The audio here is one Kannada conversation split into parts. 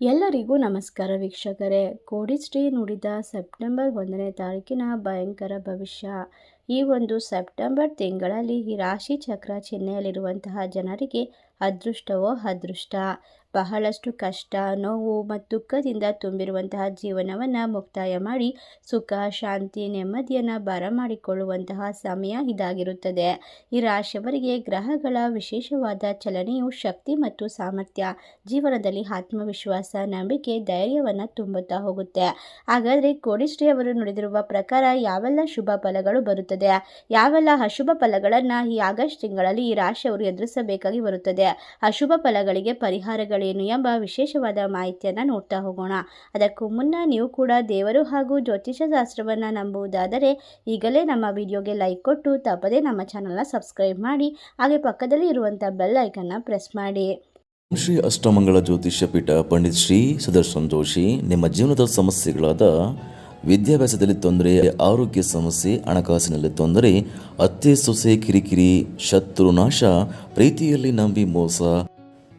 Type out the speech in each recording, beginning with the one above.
ಎಲ್ಲರಿಗೂ ನಮಸ್ಕಾರ ವೀಕ್ಷಕರೇ. ಕೋಡಿಶ್ರೀ ನುಡಿದ ಸೆಪ್ಟೆಂಬರ್ ಒಂದನೇ ತಾರೀಕಿನ ಭಯಂಕರ ಭವಿಷ್ಯ. ಈ ಒಂದು ಸೆಪ್ಟೆಂಬರ್ ತಿಂಗಳಲ್ಲಿ ಈ ರಾಶಿ ಚಕ್ರ ಚಿಹ್ನೆಯಲ್ಲಿರುವಂತಹ ಜನರಿಗೆ ಅದೃಷ್ಟವೋ ಅದೃಷ್ಟ. ಬಹಳಷ್ಟು ಕಷ್ಟ, ನೋವು ಮತ್ತು ದುಃಖದಿಂದ ತುಂಬಿರುವಂತಹ ಜೀವನವನ್ನು ಮುಕ್ತಾಯ ಮಾಡಿ, ಸುಖ, ಶಾಂತಿ, ನೆಮ್ಮದಿಯನ್ನು ಬರಮಾಡಿಕೊಳ್ಳುವಂತಹ ಸಮಯ ಇದಾಗಿರುತ್ತದೆ. ಈ ರಾಶಿಯವರಿಗೆ ಗ್ರಹಗಳ ವಿಶೇಷವಾದ ಚಲನೆಯು ಶಕ್ತಿ ಮತ್ತು ಸಾಮರ್ಥ್ಯ, ಜೀವನದಲ್ಲಿ ಆತ್ಮವಿಶ್ವಾಸ, ನಂಬಿಕೆ, ಧೈರ್ಯವನ್ನು ತುಂಬುತ್ತಾ ಹೋಗುತ್ತೆ. ಹಾಗಾದರೆ ಕೋಡಿಶ್ರೀ ಅವರು ನುಡಿದಿರುವ ಪ್ರಕಾರ ಯಾವೆಲ್ಲ ಶುಭ ಫಲಗಳು ಬರುತ್ತದೆ? ಯಾವೆಲ್ಲ ಅಶುಭ ಫಲಗಳನ್ನು ಈ ಆಗಸ್ಟ್ ತಿಂಗಳಲ್ಲಿ ಈ ರಾಶಿಯವರು ಎದುರಿಸಬೇಕಾಗಿ ಬರುತ್ತದೆ? ಅಶುಭ ಫಲಗಳಿಗೆ ಪರಿಹಾರಗಳೇನು ಎಂಬ ವಿಶೇಷವಾದ ಮಾಹಿತಿಯನ್ನು ನೋಡ್ತಾ ಹೋಗೋಣ. ಅದಕ್ಕೂ ಮುನ್ನ ನೀವು ಕೂಡ ದೇವರು ಹಾಗೂ ಜ್ಯೋತಿಷ ಶಾಸ್ತ್ರವನ್ನು ನಂಬುವುದಾದರೆ ಈಗಲೇ ನಮ್ಮ ವಿಡಿಯೋಗೆ ಲೈಕ್ ಕೊಟ್ಟು ತಪ್ಪದೇ ನಮ್ಮ ಚಾನಲ್ನ ಸಬ್ಸ್ಕ್ರೈಬ್ ಮಾಡಿ, ಹಾಗೆ ಪಕ್ಕದಲ್ಲಿ ಇರುವಂಥ ಬೆಲ್ ಐಕನ್ನ ಪ್ರೆಸ್ ಮಾಡಿ. ಶ್ರೀ ಅಷ್ಟಮಂಗಳ ಜ್ಯೋತಿಷ್ಯ ಪೀಠ ಪಂಡಿತ್ ಶ್ರೀ ಸುದರ್ಶನ್ ಜೋಶಿ ನಿಮ್ಮ ಜೀವನದ ಸಮಸ್ಯೆಗಳಾದ ವಿದ್ಯಾಭ್ಯಾಸದಲ್ಲಿ ತೊಂದರೆ, ಆರೋಗ್ಯ ಸಮಸ್ಯೆ, ಹಣಕಾಸಿನಲ್ಲಿ ತೊಂದರೆ, ಅತ್ತೆ ಸೊಸೆ ಕಿರಿಕಿರಿ, ಶತ್ರು ನಾಶ, ಪ್ರೀತಿಯಲ್ಲಿ ನಂಬಿ ಮೋಸ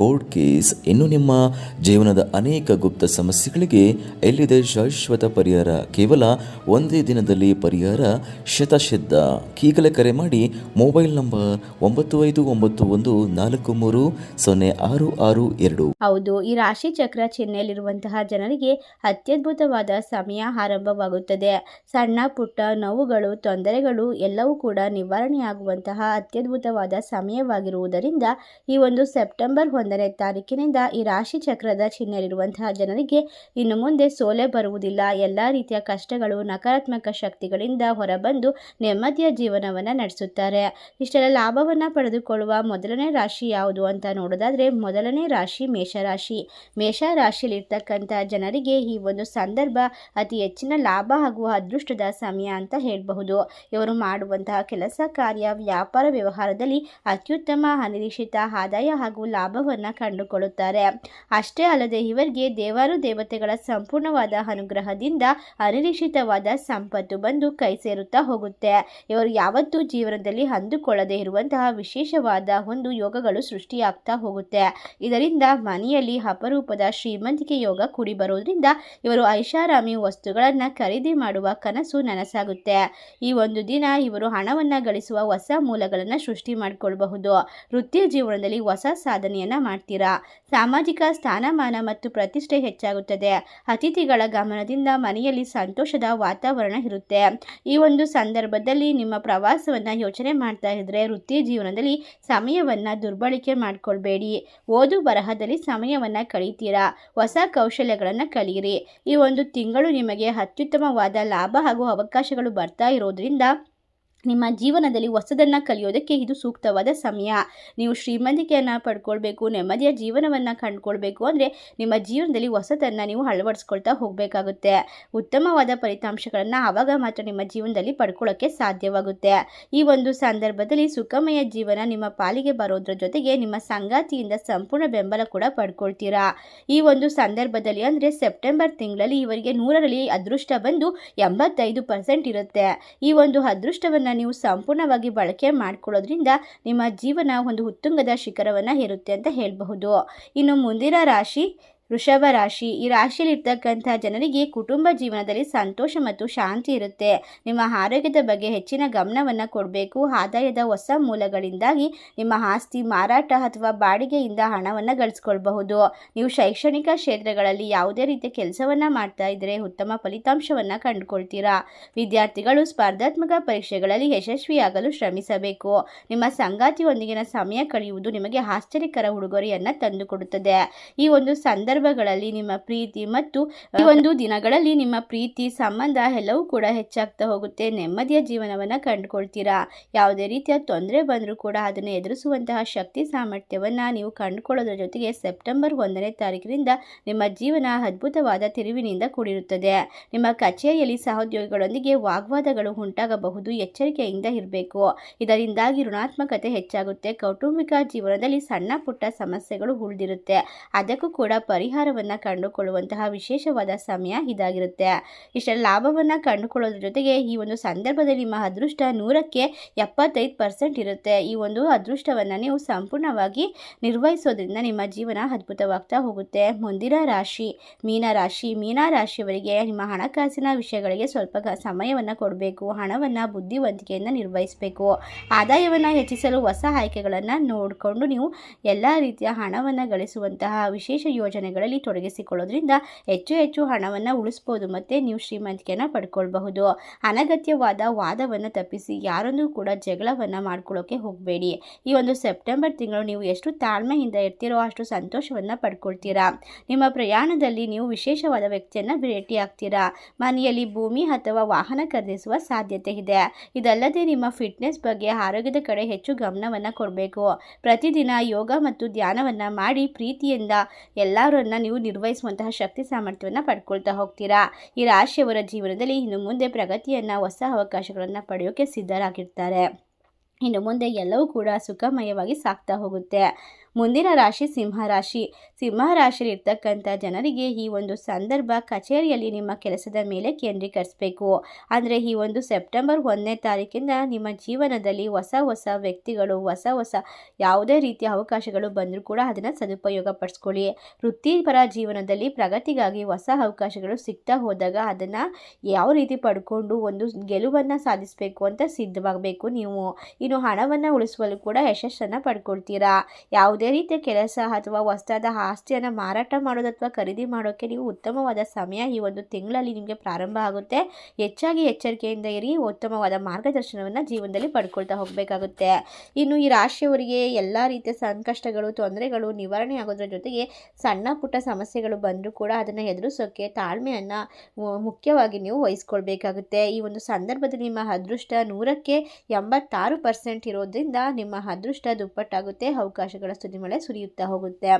ಕೋರ್ಟ್ ಕೇಸ್, ಇನ್ನು ನಿಮ್ಮ ಜೀವನದ ಅನೇಕ ಗುಪ್ತ ಸಮಸ್ಯೆಗಳಿಗೆ ಎಲ್ಲಿದೆ ಶಾಶ್ವತ ಪರಿಹಾರ? ಕೇವಲ ಒಂದೇ ದಿನದಲ್ಲಿ ಪರಿಹಾರ? ಶತಸಿದ್ಧ ಈಗಲೇ ಕರೆ ಮಾಡಿ ಮೊಬೈಲ್ ನಂಬರ್ ಒಂಬತ್ತು ಐದು ಒಂಬತ್ತು ಒಂದು ನಾಲ್ಕು ಮೂರು ಸೊನ್ನೆ ಆರು ಆರು ಎರಡು. ಹೌದು, ಈ ರಾಶಿ ಚಕ್ರ ಚಿಹ್ನೆಯಲ್ಲಿರುವಂತಹ ಜನರಿಗೆ ಅತ್ಯದ್ಭುತವಾದ ಸಮಯ ಆರಂಭವಾಗುತ್ತದೆ. ಸಣ್ಣ, ಪುಟ್ಟ ನೋವುಗಳು, ತೊಂದರೆಗಳು ಎಲ್ಲವೂ ಕೂಡ ನಿವಾರಣೆಯಾಗುವಂತಹ ಅತ್ಯದ್ಭುತವಾದ ಸಮಯವಾಗಿರುವುದರಿಂದ ಈ ಒಂದು ಸೆಪ್ಟೆಂಬರ್ ಒಂದನೇ ತಾರೀಕಿನಿಂದ ಈ ರಾಶಿ ಚಕ್ರದ ಚಿಹ್ನೆಯಲ್ಲಿರುವಂತಹ ಜನರಿಗೆ ಇನ್ನು ಮುಂದೆ ಸೋಲೆ ಬರುವುದಿಲ್ಲ. ಎಲ್ಲ ರೀತಿಯ ಕಷ್ಟಗಳು, ನಕಾರಾತ್ಮಕ ಶಕ್ತಿಗಳಿಂದ ಹೊರಬಂದು ನೆಮ್ಮದಿಯ ಜೀವನವನ್ನು ನಡೆಸುತ್ತಾರೆ. ಇಷ್ಟೆಲ್ಲ ಲಾಭವನ್ನು ಪಡೆದುಕೊಳ್ಳುವ ಮೊದಲನೇ ರಾಶಿ ಯಾವುದು ಅಂತ ನೋಡೋದಾದರೆ ಮೊದಲನೇ ರಾಶಿ ಮೇಷರಾಶಿ. ಮೇಷ ರಾಶಿಯಲ್ಲಿರ್ತಕ್ಕಂಥ ಜನರಿಗೆ ಈ ಒಂದು ಸಂದರ್ಭ ಅತಿ ಹೆಚ್ಚಿನ ಲಾಭ ಹಾಗೂ ಅದೃಷ್ಟದ ಸಮಯ ಅಂತ ಹೇಳಬಹುದು. ಇವರು ಮಾಡುವಂತಹ ಕೆಲಸ, ಕಾರ್ಯ, ವ್ಯಾಪಾರ ವ್ಯವಹಾರದಲ್ಲಿ ಅತ್ಯುತ್ತಮ, ಅನಿರೀಕ್ಷಿತ, ಆದಾಯ ಹಾಗೂ ಲಾಭವನ್ನು ಕಂಡುಕೊಳ್ಳುತ್ತಾರೆ. ಅಷ್ಟೇ ಅಲ್ಲದೆ ಇವರಿಗೆ ದೇವಾರು ದೇವತೆಗಳ ಸಂಪೂರ್ಣವಾದ ಅನುಗ್ರಹದಿಂದ ಅನಿರೀಕ್ಷಿತವಾದ ಸಂಪತ್ತು ಬಂದು ಕೈ ಸೇರುತ್ತಾ ಹೋಗುತ್ತೆ. ಇವರು ಯಾವತ್ತೂ ಜೀವನದಲ್ಲಿ ಅಂದುಕೊಳ್ಳದೇ ಇರುವಂತಹ ವಿಶೇಷವಾದ ಒಂದು ಯೋಗಗಳು ಸೃಷ್ಟಿಯಾಗ್ತಾ ಹೋಗುತ್ತೆ. ಇದರಿಂದ ಮನೆಯಲ್ಲಿ ಅಪರೂಪದ ಶ್ರೀಮಂತಿಕೆ ಯೋಗ ಕೂಡಿ ಬರೋದ್ರಿಂದ ಇವರು ಐಷಾರಾಮಿ ವಸ್ತುಗಳನ್ನು ಖರೀದಿ ಮಾಡುವ ಕನಸು ನನಸಾಗುತ್ತೆ. ಈ ಒಂದು ದಿನ ಇವರು ಹಣವನ್ನು ಗಳಿಸುವ ಹೊಸ ಮೂಲಗಳನ್ನು ಸೃಷ್ಟಿ ಮಾಡಿಕೊಳ್ಳಬಹುದು ವೃತ್ತಿ ಜೀವನದಲ್ಲಿ ಹೊಸ ಸಾಧನೆಯನ್ನು ಮಾಡ್ತೀರಾ? ಸಾಮಾಜಿಕ ಸ್ಥಾನಮಾನ ಮತ್ತು ಪ್ರತಿಷ್ಠೆ ಹೆಚ್ಚಾಗುತ್ತದೆ. ಅತಿಥಿಗಳ ಗಮನದಿಂದ ಮನೆಯಲ್ಲಿ ಸಂತೋಷದ ವಾತಾವರಣ ಇರುತ್ತೆ. ಈ ಒಂದು ಸಂದರ್ಭದಲ್ಲಿ ನಿಮ್ಮ ಪ್ರವಾಸವನ್ನು ಯೋಚನೆ ಮಾಡ್ತಾ ಇದ್ದರೆ ವೃತ್ತಿ ಜೀವನದಲ್ಲಿ ಸಮಯವನ್ನು ದುರ್ಬಳಕೆ ಮಾಡಿಕೊಳ್ಬೇಡಿ. ಓದು ಬರಹದಲ್ಲಿ ಸಮಯವನ್ನು ಕಳೀತೀರಾ? ಹೊಸ ಕೌಶಲ್ಯಗಳನ್ನು ಕಲಿಯಿರಿ. ಈ ಒಂದು ತಿಂಗಳು ನಿಮಗೆ ಅತ್ಯುತ್ತಮವಾದ ಲಾಭ ಹಾಗೂ ಅವಕಾಶಗಳು ಬರ್ತಾ ಇರೋದ್ರಿಂದ ನಿಮ್ಮ ಜೀವನದಲ್ಲಿ ಹೊಸದನ್ನು ಕಲಿಯೋದಕ್ಕೆ ಇದು ಸೂಕ್ತವಾದ ಸಮಯ. ನೀವು ಶ್ರೀಮಂತಿಕೆಯನ್ನು ಪಡ್ಕೊಳ್ಬೇಕು, ನೆಮ್ಮದಿಯ ಜೀವನವನ್ನು ಕಂಡುಕೊಳ್ಬೇಕು ಅಂದರೆ ನಿಮ್ಮ ಜೀವನದಲ್ಲಿ ಹೊಸದನ್ನು ನೀವು ಅಳವಡಿಸ್ಕೊಳ್ತಾ ಹೋಗಬೇಕಾಗುತ್ತೆ. ಉತ್ತಮವಾದ ಫಲಿತಾಂಶಗಳನ್ನು ಆವಾಗ ಮಾತ್ರ ನಿಮ್ಮ ಜೀವನದಲ್ಲಿ ಪಡ್ಕೊಳ್ಳೋಕ್ಕೆ ಸಾಧ್ಯವಾಗುತ್ತೆ. ಈ ಒಂದು ಸಂದರ್ಭದಲ್ಲಿ ಸುಖಮಯ ಜೀವನ ನಿಮ್ಮ ಪಾಲಿಗೆ ಬರೋದ್ರ ಜೊತೆಗೆ ನಿಮ್ಮ ಸಂಗಾತಿಯಿಂದ ಸಂಪೂರ್ಣ ಬೆಂಬಲ ಕೂಡ ಪಡ್ಕೊಳ್ತೀರಾ. ಈ ಒಂದು ಸಂದರ್ಭದಲ್ಲಿ ಅಂದರೆ ಸೆಪ್ಟೆಂಬರ್ ತಿಂಗಳಲ್ಲಿ ಇವರಿಗೆ ನೂರರಲ್ಲಿ ಅದೃಷ್ಟ ಬಂದು ಎಂಬತ್ತೈದು ಪರ್ಸೆಂಟ್ ಇರುತ್ತೆ. ಈ ಒಂದು ಅದೃಷ್ಟವನ್ನು ನೀವು ಸಂಪೂರ್ಣವಾಗಿ ಬಳಕೆ ಮಾಡ್ಕೊಳ್ಳೋದ್ರಿಂದ ನಿಮ್ಮ ಜೀವನ ಒಂದು ಉತ್ತುಂಗದ ಶಿಖರವನ್ನು ಹೇರುತ್ತೆ ಅಂತ ಹೇಳಬಹುದು. ಇನ್ನು ಮುಂದಿನ ರಾಶಿ ವೃಷಭ ರಾಶಿ. ಈ ರಾಶಿಯಲ್ಲಿರ್ತಕ್ಕಂಥ ಜನರಿಗೆ ಕುಟುಂಬ ಜೀವನದಲ್ಲಿ ಸಂತೋಷ ಮತ್ತು ಶಾಂತಿ ಇರುತ್ತೆ. ನಿಮ್ಮ ಆರೋಗ್ಯದ ಬಗ್ಗೆ ಹೆಚ್ಚಿನ ಗಮನವನ್ನು ಕೊಡಬೇಕು. ಆದಾಯದ ಹೊಸ ಮೂಲಗಳಿಂದಾಗಿ ನಿಮ್ಮ ಆಸ್ತಿ, ಮಾರಾಟ ಅಥವಾ ಬಾಡಿಗೆಯಿಂದ ಹಣವನ್ನು ಗಳಿಸ್ಕೊಳ್ಬಹುದು. ನೀವು ಶೈಕ್ಷಣಿಕ ಕ್ಷೇತ್ರಗಳಲ್ಲಿ ಯಾವುದೇ ರೀತಿಯ ಕೆಲಸವನ್ನು ಮಾಡ್ತಾ ಇದ್ದರೆ ಉತ್ತಮ ಫಲಿತಾಂಶವನ್ನು ಕಂಡುಕೊಳ್ತೀರಾ. ವಿದ್ಯಾರ್ಥಿಗಳು ಸ್ಪರ್ಧಾತ್ಮಕ ಪರೀಕ್ಷೆಗಳಲ್ಲಿ ಯಶಸ್ವಿಯಾಗಲು ಶ್ರಮಿಸಬೇಕು. ನಿಮ್ಮ ಸಂಗಾತಿಯೊಂದಿಗಿನ ಸಮಯ ಕಳೆಯುವುದು ನಿಮಗೆ ಆಶ್ಚರ್ಯಕರ ಉಡುಗೊರೆಯನ್ನು ತಂದುಕೊಡುತ್ತದೆ. ಈ ಒಂದು ಸಂದರ್ಭಗಳಲ್ಲಿ ನಿಮ್ಮ ಪ್ರೀತಿ ಮತ್ತು ಈ ಒಂದು ದಿನಗಳಲ್ಲಿ ನಿಮ್ಮ ಪ್ರೀತಿ ಸಂಬಂಧ ಎಲ್ಲವೂ ಕೂಡ ಹೆಚ್ಚಾಗ್ತಾ ಹೋಗುತ್ತೆ. ನೆಮ್ಮದಿಯ ಜೀವನವನ್ನು ಕಂಡುಕೊಳ್ತೀರಾ? ಯಾವುದೇ ರೀತಿಯ ತೊಂದರೆ ಬಂದರೂ ಕೂಡ ಅದನ್ನು ಎದುರಿಸುವಂತಹ ಶಕ್ತಿ ಸಾಮರ್ಥ್ಯವನ್ನು ನೀವು ಕಂಡುಕೊಳ್ಳೋದ್ರ ಜೊತೆಗೆ ಸೆಪ್ಟೆಂಬರ್ ಒಂದನೇ ತಾರೀಕಿನಿಂದ ನಿಮ್ಮ ಜೀವನ ಅದ್ಭುತವಾದ ತಿರುವಿನಿಂದ ಕೂಡಿರುತ್ತದೆ. ನಿಮ್ಮ ಕಚೇರಿಯಲ್ಲಿ ಸಹೋದ್ಯೋಗಿಗಳೊಂದಿಗೆ ವಾಗ್ವಾದಗಳು ಉಂಟಾಗಬಹುದು ಎಚ್ಚರಿಕೆಯಿಂದ ಇರಬೇಕು. ಇದರಿಂದಾಗಿ ಋಣಾತ್ಮಕತೆ ಹೆಚ್ಚಾಗುತ್ತೆ ಕೌಟುಂಬಿಕ ಜೀವನದಲ್ಲಿ ಸಣ್ಣ ಪುಟ್ಟ ಸಮಸ್ಯೆಗಳು ಉಳಿದಿರುತ್ತೆ. ಅದಕ್ಕೂ ಕೂಡ ಪರಿಹಾರವನ್ನು ಕಂಡುಕೊಳ್ಳುವಂತಹ ವಿಶೇಷವಾದ ಸಮಯ ಇದಾಗಿರುತ್ತೆ. ಇಷ್ಟರ ಲಾಭವನ್ನು ಕಂಡುಕೊಳ್ಳೋದ್ರ ಜೊತೆಗೆ ಈ ಒಂದು ಸಂದರ್ಭದಲ್ಲಿ ನಿಮ್ಮ ಅದೃಷ್ಟ ನೂರಕ್ಕೆ ಎಪ್ಪತ್ತೈದು ಪರ್ಸೆಂಟ್ ಇರುತ್ತೆ. ಈ ಒಂದು ಅದೃಷ್ಟವನ್ನು ನೀವು ಸಂಪೂರ್ಣವಾಗಿ ನಿರ್ವಹಿಸೋದ್ರಿಂದ ನಿಮ್ಮ ಜೀವನ ಅದ್ಭುತವಾಗ್ತಾ ಹೋಗುತ್ತೆ. ಮುಂದಿನ ರಾಶಿ ಮೀನರಾಶಿ ಮೀನರಾಶಿಯವರಿಗೆ ನಿಮ್ಮ ಹಣಕಾಸಿನ ವಿಷಯಗಳಿಗೆ ಸ್ವಲ್ಪ ಸಮಯವನ್ನ ಕೊಡಬೇಕು. ಹಣವನ್ನು ಬುದ್ಧಿವಂತಿಕೆಯಿಂದ ನಿರ್ವಹಿಸಬೇಕು. ಆದಾಯವನ್ನು ಹೆಚ್ಚಿಸಲು ಹೊಸ ಆಯ್ಕೆಗಳನ್ನು ನೋಡಿಕೊಂಡು ನೀವು ಎಲ್ಲ ರೀತಿಯ ಹಣವನ್ನು ಗಳಿಸುವಂತಹ ವಿಶೇಷ ಯೋಜನೆಗಳಲ್ಲಿ ತೊಡಗಿಸಿಕೊಳ್ಳೋದ್ರಿಂದ ಹೆಚ್ಚು ಹೆಚ್ಚು ಹಣವನ್ನು ಉಳಿಸ್ಬೋದು ಮತ್ತು ನೀವು ಶ್ರೀಮಂತಿಕೆಯನ್ನು ಪಡ್ಕೊಳ್ಬಹುದು. ಅನಗತ್ಯವಾದ ವಾದವನ್ನು ತಪ್ಪಿಸಿ ಯಾರೊಂದು ಕೂಡ ಜಗಳವನ್ನು ಮಾಡ್ಕೊಳ್ಳೋಕೆ ಹೋಗಬೇಡಿ. ಈ ಒಂದು ಸೆಪ್ಟೆಂಬರ್ ತಿಂಗಳು ನೀವು ಎಷ್ಟು ತಾಳ್ಮೆಯಿಂದ ಇರ್ತೀರೋ ಅಷ್ಟು ಸಂತೋಷವನ್ನು ಪಡ್ಕೊಳ್ತೀರಾ. ನಿಮ್ಮ ಪ್ರಯಾಣದಲ್ಲಿ ನೀವು ವಿಶೇಷವಾದ ವ್ಯಕ್ತಿಯನ್ನು ಭೇಟಿಯಾಗ್ತೀರಾ ಮನೆಯಲ್ಲಿ ಭೂಮಿ ಅಥವಾ ವಾಹನ ಖರೀದಿಸುವ ಸಾಧ್ಯತೆ ಇದೆ. ಇದಲ್ಲದೆ ನಿಮ್ಮ ಫಿಟ್ನೆಸ್ ಬಗ್ಗೆ ಆರೋಗ್ಯದ ಕಡೆ ಹೆಚ್ಚು ಗಮನವನ್ನು ಕೊಡಬೇಕು. ಪ್ರತಿದಿನ ಯೋಗ ಮತ್ತು ಧ್ಯಾನವನ್ನು ಮಾಡಿ ಪ್ರೀತಿಯಿಂದ ಎಲ್ಲರನ್ನ ನೀವು ನಿರ್ವಹಿಸುವಂತಹ ಶಕ್ತಿ ಸಾಮರ್ಥ್ಯವನ್ನು ಪಡ್ಕೊಳ್ತಾ ಹೋಗ್ತೀರಾ? ಈ ರಾಶಿಯವರ ಜೀವನದಲ್ಲಿ ಇನ್ನು ಮುಂದೆ ಪ್ರಗತಿಯನ್ನು, ಹೊಸ ಅವಕಾಶಗಳನ್ನು ಪಡೆಯೋಕೆ ಸಿದ್ಧರಾಗಿರ್ತಾರೆ. ಇನ್ನು ಮುಂದೆ ಎಲ್ಲವೂ ಕೂಡ ಸುಖಮಯವಾಗಿ ಸಾಗ್ತಾ ಹೋಗುತ್ತೆ. ಮುಂದಿನ ರಾಶಿ ಸಿಂಹರಾಶಿ ಸಿಂಹರಾಶಿಯಲ್ಲಿ ಇರ್ತಕ್ಕಂಥ ಜನರಿಗೆ ಈ ಒಂದು ಸಂದರ್ಭ ಕಚೇರಿಯಲ್ಲಿ ನಿಮ್ಮ ಕೆಲಸದ ಮೇಲೆ ಕೇಂದ್ರೀಕರಿಸಬೇಕು. ಅಂದರೆ ಈ ಒಂದು ಸೆಪ್ಟೆಂಬರ್ ಒಂದನೇ ತಾರೀಕಿಂದ ನಿಮ್ಮ ಜೀವನದಲ್ಲಿ ಹೊಸ ಹೊಸ ವ್ಯಕ್ತಿಗಳು, ಹೊಸ ಹೊಸ ಯಾವುದೇ ರೀತಿಯ ಅವಕಾಶಗಳು ಬಂದರೂ ಕೂಡ ಅದನ್ನು ಸದುಪಯೋಗ ಪಡಿಸ್ಕೊಳ್ಳಿ ವೃತ್ತಿಪರ ಜೀವನದಲ್ಲಿ ಪ್ರಗತಿಗಾಗಿ ಹೊಸ ಅವಕಾಶಗಳು ಸಿಗ್ತಾ ಹೋದಾಗ ಅದನ್ನು ಯಾವ ರೀತಿ ಪಡ್ಕೊಂಡು ಒಂದು ಗೆಲುವನ್ನು ಸಾಧಿಸಬೇಕು ಅಂತ ಸಿದ್ಧವಾಗಬೇಕು ನೀವು. ಇನ್ನು ಹಣವನ್ನು ಉಳಿಸುವಲ್ಲೂ ಕೂಡ ಯಶಸ್ಸನ್ನು ಪಡ್ಕೊಳ್ತೀರಾ. ಯಾವುದೇ ರೀತಿಯ ಕೆಲಸ ಅಥವಾ ಹೊಸದಾದ ಆಸ್ತಿಯನ್ನು ಮಾರಾಟ ಮಾಡೋದು ಅಥವಾ ಖರೀದಿ ಮಾಡೋಕ್ಕೆ ನೀವು ಉತ್ತಮವಾದ ಸಮಯ ಈ ಒಂದು ತಿಂಗಳಲ್ಲಿ ನಿಮಗೆ ಪ್ರಾರಂಭ ಆಗುತ್ತೆ. ಹೆಚ್ಚಾಗಿ ಎಚ್ಚರಿಕೆಯಿಂದ ಇರಿ, ಉತ್ತಮವಾದ ಮಾರ್ಗದರ್ಶನವನ್ನು ಜೀವನದಲ್ಲಿ ಪಡ್ಕೊಳ್ತಾ ಹೋಗಬೇಕಾಗುತ್ತೆ. ಇನ್ನು ಈ ರಾಶಿಯವರಿಗೆ ಎಲ್ಲ ರೀತಿಯ ಸಂಕಷ್ಟಗಳು, ತೊಂದರೆಗಳು, ನಿವಾರಣೆ ಆಗೋದ್ರ ಜೊತೆಗೆ ಸಣ್ಣ ಪುಟ್ಟ ಸಮಸ್ಯೆಗಳು ಬಂದರೂ ಕೂಡ ಅದನ್ನು ಎದುರಿಸೋಕ್ಕೆ ತಾಳ್ಮೆಯನ್ನು ಮುಖ್ಯವಾಗಿ ನೀವು ವಹಿಸ್ಕೊಳ್ಬೇಕಾಗುತ್ತೆ. ಈ ಒಂದು ಸಂದರ್ಭದಲ್ಲಿ ನಿಮ್ಮ ಅದೃಷ್ಟ ನೂರಕ್ಕೆ ಎಂಬತ್ತಾರು ಪರ್ಸೆಂಟ್ ಇರೋದ್ರಿಂದ ನಿಮ್ಮ ಅದೃಷ್ಟ ದುಪ್ಪಟ್ಟಾಗುತ್ತೆ, ಅವಕಾಶಗಳ ಸುದಿಮಳೆ ಸುರಿಯುತ್ತಾ ಹೋಗುತ್ತೆ.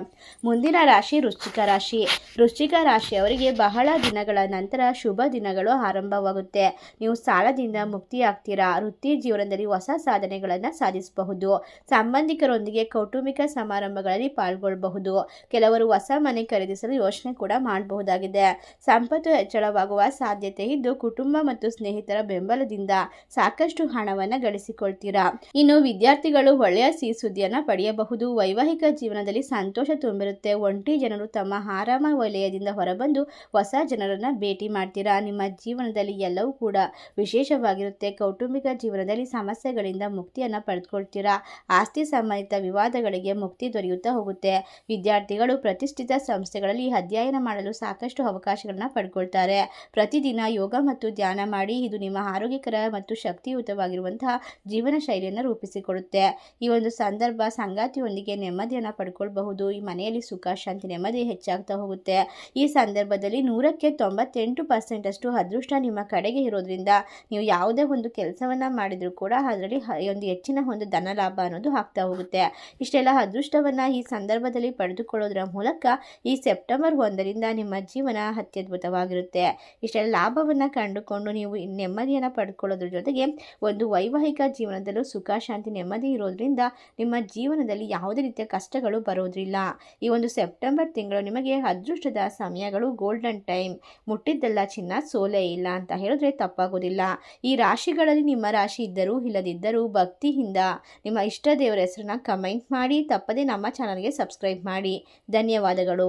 ಮುಂದಿನ ರಾಶಿ ವೃಶ್ಚಿಕ ರಾಶಿ. ವೃಶ್ಚಿಕ ರಾಶಿಯವರಿಗೆ ಬಹಳ ದಿನಗಳ ನಂತರ ಶುಭ ದಿನಗಳು ಆರಂಭವಾಗುತ್ತೆ. ನೀವು ಸಾಲದಿಂದ ಮುಕ್ತಿಯಾಗ್ತೀರಾ? ವೃತ್ತಿ ಜೀವನದಲ್ಲಿ ಹೊಸ ಸಾಧನೆಗಳನ್ನು ಸಾಧಿಸಬಹುದು. ಸಂಬಂಧಿಕರೊಂದಿಗೆ ಕೌಟುಂಬಿಕ ಸಮಾರಂಭಗಳಲ್ಲಿ ಪಾಲ್ಗೊಳ್ಳಬಹುದು. ಕೆಲವರು ಹೊಸ ಮನೆ ಖರೀದಿಸಲು ಯೋಚನೆ ಕೂಡ ಮಾಡಬಹುದಾಗಿದೆ. ಸಂಪತ್ತು ಹೆಚ್ಚಳವಾಗುವ ಸಾಧ್ಯತೆ ಇದ್ದು, ಕುಟುಂಬ ಮತ್ತು ಸ್ನೇಹಿತರ ಬೆಂಬಲದಿಂದ ಸಾಕಷ್ಟು ಹಣವನ್ನು ಗಳಿಸಿಕೊಳ್ತೀರಾ? ಇನ್ನು ವಿದ್ಯಾರ್ಥಿಗಳು ಒಳ್ಳೆಯ ಸಿಹಿ ಸುದ್ದಿಯನ್ನು ಪಡೆಯಬಹುದು. ವೈವಾಹಿಕ ಜೀವನದಲ್ಲಿ ಸಂತೋಷ ತುಂಬಿರುತ್ತೆ. ಒಂಟಿ ಜನರು ತಮ್ಮ ಆರಾಮ ವಲಯದಿಂದ ಹೊರಬಂದು ಹೊಸ ಜನರನ್ನು ಭೇಟಿ ಮಾಡ್ತೀರಾ? ನಿಮ್ಮ ಜೀವನದಲ್ಲಿ ಎಲ್ಲವೂ ಕೂಡ ವಿಶೇಷವಾಗಿರುತ್ತೆ. ಕೌಟುಂಬಿಕ ಜೀವನದಲ್ಲಿ ಸಮಸ್ಯೆಗಳಿಂದ ಮುಕ್ತಿಯನ್ನು ಪಡೆದುಕೊಳ್ತೀರಾ? ಆಸ್ತಿ ಸಂಬಂಧಿತ ವಿವಾದಗಳಿಗೆ ಮುಕ್ತಿ ದೊರೆಯುತ್ತಾ ಹೋಗುತ್ತೆ. ವಿದ್ಯಾರ್ಥಿಗಳು ಪ್ರತಿಷ್ಠಿತ ಸಂಸ್ಥೆಗಳಲ್ಲಿ ಅಧ್ಯಯನ ಮಾಡಲು ಸಾಕಷ್ಟು ಅವಕಾಶಗಳನ್ನ ಪಡ್ಕೊಳ್ತಾರೆ. ಪ್ರತಿದಿನ ಯೋಗ ಮತ್ತು ಧ್ಯಾನ ಮಾಡಿ ಇದು ನಿಮ್ಮ ಆರೋಗ್ಯಕರ ಮತ್ತು ಶಕ್ತಿಯುತವಾಗಿರುವಂತಹ ಜೀವನ ಶೈಲಿಯನ್ನು ರೂಪಿಸಿಕೊಡುತ್ತೆ. ಈ ಒಂದು ಸಂದರ್ಭ ಸಂಗಾತಿಯೊಂದಿಗೆ ನೆಮ್ಮದಿಯನ್ನು ಪಡ್ಕೊಳ್ಬಹುದು. ಈ ಮನೆಯಲ್ಲಿ ಸುಖ, ಶಾಂತಿ, ನೆಮ್ಮದಿ ಹೆಚ್ಚಾಗ್ತಾ ಹೋಗುತ್ತೆ. ಈ ಸಂದರ್ಭದಲ್ಲಿ ನೂರಕ್ಕೆ ತೊಂಬತ್ತೆಂಟು ಪರ್ಸೆಂಟ್ ಅಷ್ಟು ಅದೃಷ್ಟ ನಿಮ್ಮ ಕಡೆಗೆ ಇರೋದ್ರಿಂದ ನೀವು ಯಾವುದೇ ಒಂದು ಕೆಲಸವನ್ನು ಮಾಡಿದರೂ ಕೂಡ ಅದರಲ್ಲಿ ಒಂದು ಹೆಚ್ಚಿನ ಒಂದು ಧನ ಲಾಭ ಅನ್ನೋದು ಆಗ್ತಾ ಹೋಗುತ್ತೆ. ಇಷ್ಟೆಲ್ಲ ಅದೃಷ್ಟವನ್ನು ಈ ಸಂದರ್ಭದಲ್ಲಿ ಪಡೆದುಕೊಳ್ಳೋದ್ರ ಮೂಲಕ ಈ ಸೆಪ್ಟೆಂಬರ್ ಒಂದರಿಂದ ನಿಮ್ಮ ಜೀವನ ಅತ್ಯದ್ಭುತವಾಗಿರುತ್ತೆ. ಇಷ್ಟೆಲ್ಲ ಲಾಭವನ್ನು ಕಂಡುಕೊಂಡು ನೀವು ನೆಮ್ಮದಿಯನ್ನು ಪಡ್ಕೊಳ್ಳೋದ್ರ ಜೊತೆಗೆ ಒಂದು ವೈವಾಹಿಕ ಜೀವನದಲ್ಲೂ ಸುಖ, ಶಾಂತಿ, ನೆಮ್ಮದಿ ಇರೋದ್ರಿಂದ ನಿಮ್ಮ ಜೀವನದಲ್ಲಿ ಯಾವುದೇ ರೀತಿಯ ಕಷ್ಟಗಳು ಬರೋದಿಲ್ಲ. ಈ ಒಂದು ಸೆಪ್ಟೆಂಬರ್ ತಿಂಗಳು ನಿಮಗೆ ಅದೃಷ್ಟದ ಸಮಯಗಳು ಗೋಲ್ಡನ್ ಟೈಮ್. ಮುಟ್ಟಿದ್ದೆಲ್ಲ ಚಿನ್ನ ಸೋಲೇ ಇಲ್ಲ ಅಂತ ಹೇಳಿದ್ರೆ ತಪ್ಪಾಗೋದಿಲ್ಲ. ಈ ರಾಶಿಗಳಲ್ಲಿ ನಿಮ್ಮ ರಾಶಿ ಇದ್ದರೂ ಇಲ್ಲದಿದ್ದರೂ ಭಕ್ತಿಯಿಂದ ನಿಮ್ಮ ಇಷ್ಟ ದೇವರ ಹೆಸರನ್ನ ಕಮೆಂಟ್ ಮಾಡಿ. ತಪ್ಪದೇ ನಮ್ಮ ಚಾನಲ್ಗೆ ಸಬ್ಸ್ಕ್ರೈಬ್ ಮಾಡಿ. ಧನ್ಯವಾದಗಳು.